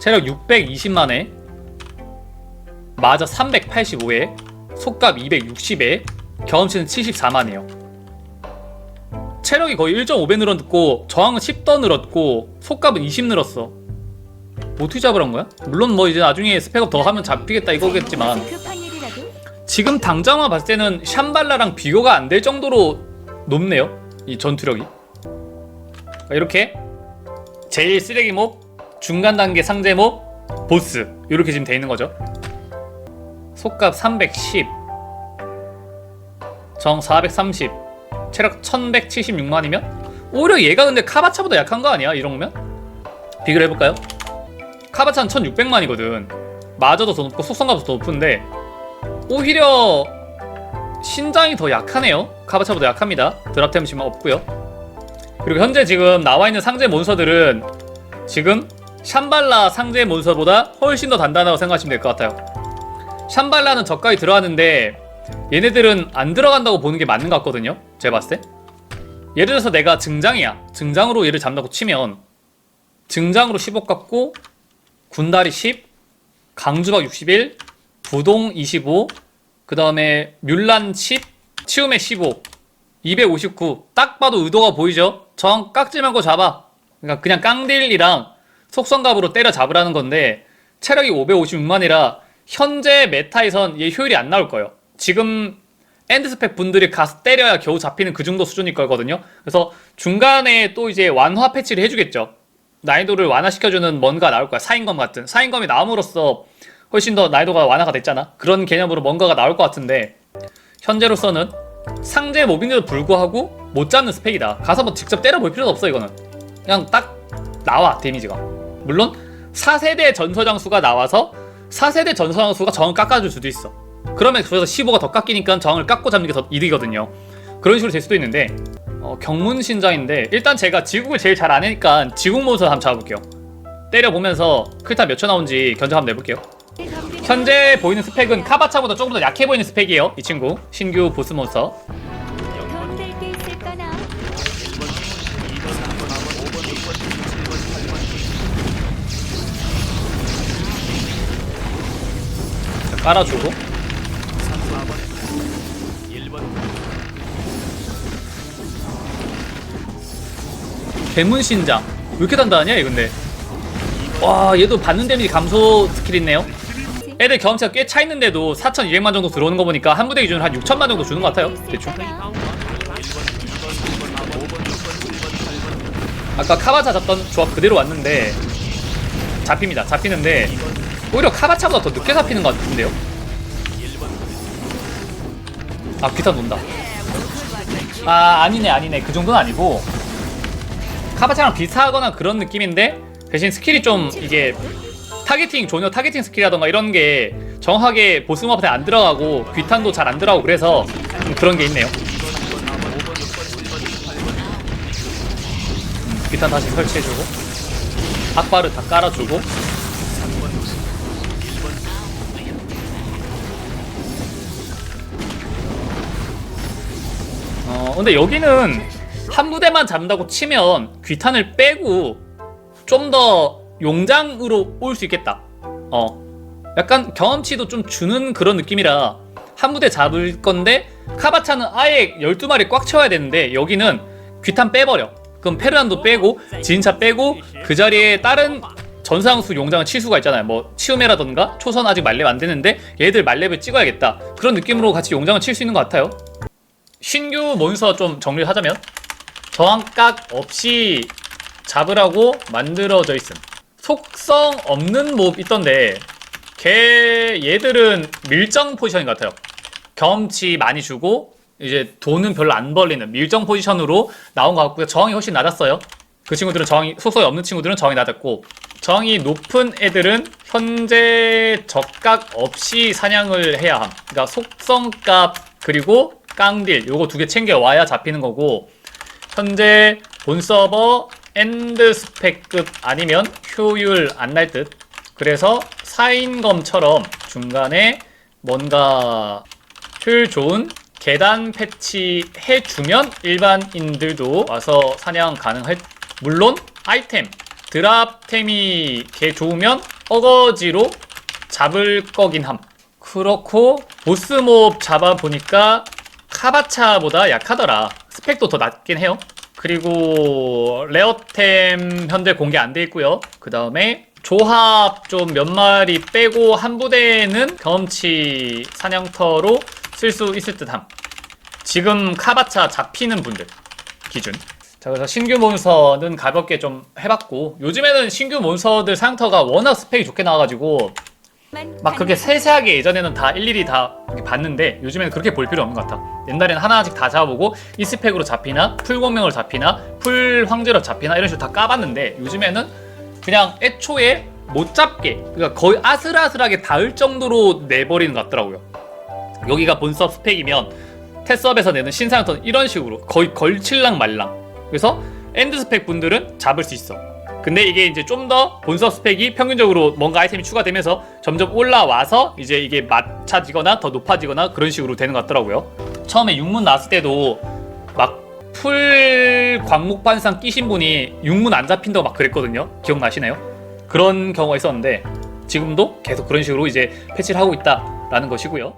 체력 620만에 마저 385에 속값 260에 경험치는 74만이에요 체력이 거의 1.5배 늘었고 저항은 10더 늘었고 속값은 20 늘었어 뭐 어떻게 잡으란 거야? 물론 뭐 이제 나중에 스펙업 더 하면 잡히겠다 이거겠지만 지금 당장만 봤을 때는 샴발라랑 비교가 안 될 정도로 높네요. 이 전투력이. 이렇게 제일 쓰레기 몹, 중간 단계 상제 몹, 보스 이렇게 지금 돼 있는 거죠. 속값 310, 정 430, 체력 1176만이면 오히려 얘가 근데 카바차보다 약한 거 아니야? 이런 거면? 비교를 해볼까요? 카바차는 1600만이거든. 마저도 더 높고 속성값도 더 높은데 오히려 신장이 더 약하네요. 카바차보다 약합니다. 드랍템 지금 없고요. 그리고 현재 지금 나와 있는 상제 몬스터들은 지금 샴발라 상제 몬스터보다 훨씬 더 단단하다고 생각하시면 될 것 같아요. 샴발라는 저가에 들어왔는데 얘네들은 안 들어간다고 보는 게 맞는 것 같거든요. 제가 봤을 때. 예를 들어서 내가 증장이야. 증장으로 얘를 잡는다고 치면 증장으로 15 깎고 군다리 10, 강주박 61, 부동 25, 그 다음에 뮬란 10, 치움의 15, 259. 딱 봐도 의도가 보이죠? 정 깍지 말고 잡아. 그러니까 그냥 깡딜이랑 속성갑으로 때려 잡으라는 건데 체력이 556만이라 현재 메타에선 얘 효율이 안 나올 거예요. 지금 엔드스펙 분들이 가서 때려야 겨우 잡히는 그 정도 수준일 거거든요. 그래서 중간에 또 이제 완화 패치를 해주겠죠. 난이도를 완화시켜주는 뭔가 나올 거야. 사인검 같은. 사인검이 나옴으로써 훨씬 더 난이도가 완화가 됐잖아. 그런 개념으로 뭔가가 나올 것 같은데 현재로서는 상대 모빙에도 불구하고 못 잡는 스펙이다. 가서 뭐 직접 때려볼 필요도 없어 이거는. 그냥 딱 나와 데미지가. 물론 4세대 전서장수가 나와서 4세대 전서장수가 정을 깎아줄 수도 있어. 그러면 그래서 15가 더 깎이니까 정을 깎고 잡는 게 더 이득이거든요. 그런 식으로 될 수도 있는데 어, 경문신장인데 일단 제가 지국을 제일 잘 아니까 지국 모습 한번 잡아볼게요. 때려보면서 클타 몇 초 나온지 견적 한번 내볼게요. 현재 보이는 스펙은 카바차보다 조금 더 약해 보이는 스펙이에요. 이 친구 신규 보스 몬스터. 깔아주고. 개문신장. 왜 이렇게 단단하냐 얘 근데? 와 얘도 받는 데미지 감소 스킬 있네요. 애들 경험치가 꽤 차 있는데도 4,200만 정도 들어오는 거 보니까 한 부대 기준으로 한 6천만 정도 주는 것 같아요 대충. 아까 카바차 잡던 조합 그대로 왔는데 잡힙니다. 잡히는데 오히려 카바차보다 더 늦게 잡히는 것 같은데요? 아 귀타 논다. 아 아니네 아니네. 그 정도는 아니고. 카바차랑 비슷하거나 그런 느낌인데 대신 스킬이 좀 이게 타겟팅 조녀 타겟팅 스킬이라던가 이런 게 정확하게 보스 마법에 안 들어가고 귀탄도 잘 안 들어가고 그래서 좀 그런 게 있네요. 음, 귀탄 다시 설치해주고. 악바를 다 깔아주고 어 근데 여기는 한 부대만 잡는다고 치면 귀탄을 빼고 좀 더 용장으로 올 수 있겠다. 어 약간 경험치도 좀 주는 그런 느낌이라 한 부대 잡을 건데 카바차는 아예 12마리 꽉 채워야 되는데 여기는 귀탄 빼버려. 그럼 페르난도 빼고 진차 빼고 그 자리에 다른 전상수 용장을 칠 수가 있잖아요. 뭐 치우메라던가 초선 아직 말렙 안 되는데 얘들 말렙을 찍어야겠다. 그런 느낌으로 같이 용장을 칠 수 있는 것 같아요. 신규 몬스터 좀 정리를 하자면 저항각 없이 잡으라고 만들어져 있음. 속성 없는 몹 있던데 걔 얘들은 밀정 포지션인 것 같아요. 경험치 많이 주고 이제 돈은 별로 안 벌리는 밀정 포지션으로 나온 것 같고요. 저항이 훨씬 낮았어요. 그 친구들은 저항이 속성이 없는 친구들은 저항이 낮았고 저항이 높은 애들은 현재 적각 없이 사냥을 해야 함. 그러니까 속성값 그리고 깡딜 요거 두 개 챙겨 와야 잡히는 거고 현재 본 서버 엔드 스펙급 아니면 효율 안 날 듯. 그래서 사인검처럼 중간에 뭔가 효율 좋은 계단 패치 해주면 일반인들도 와서 사냥 가능할 물론 아이템 드랍템이 개 좋으면 어거지로 잡을 거긴 함. 그렇고 보스몹 잡아보니까 카바차보다 약하더라. 스펙도 더 낮긴 해요. 그리고 레어템 현재 공개 안 돼 있고요. 그 다음에 조합 좀 몇 마리 빼고 한 부대는 경험치 사냥터로 쓸 수 있을 듯함. 지금 카바차 잡히는 분들 기준. 자 그래서 신규 몬스터는 가볍게 좀 해봤고 요즘에는 신규 몬스터들 사냥터가 워낙 스펙이 좋게 나와가지고 막 그렇게 세세하게 예전에는 다 일일이 다 이렇게 봤는데 요즘에는 그렇게 볼 필요 없는 것 같아. 옛날에는 하나씩 다 잡아보고 이 스펙으로 잡히나 풀 공명으로 잡히나 풀 황제로 잡히나 이런 식으로 다 까봤는데 요즘에는 그냥 애초에 못 잡게 그러니까 거의 아슬아슬하게 닿을 정도로 내버리는 것 같더라고요. 여기가 본섭 스펙이면 테스업에서 내는 신상턴 이런 식으로 거의 걸칠랑 말랑. 그래서 엔드 스펙 분들은 잡을 수 있어. 근데 이게 이제 좀 더 본섭 스펙이 평균적으로 뭔가 아이템이 추가되면서 점점 올라와서 이제 이게 맞춰지거나 더 높아지거나 그런 식으로 되는 것 같더라고요. 처음에 육문 나왔을 때도 막 풀 광목반상 끼신 분이 육문 안 잡힌다고 막 그랬거든요. 기억나시나요? 그런 경우가 있었는데 지금도 계속 그런 식으로 이제 패치를 하고 있다라는 것이고요.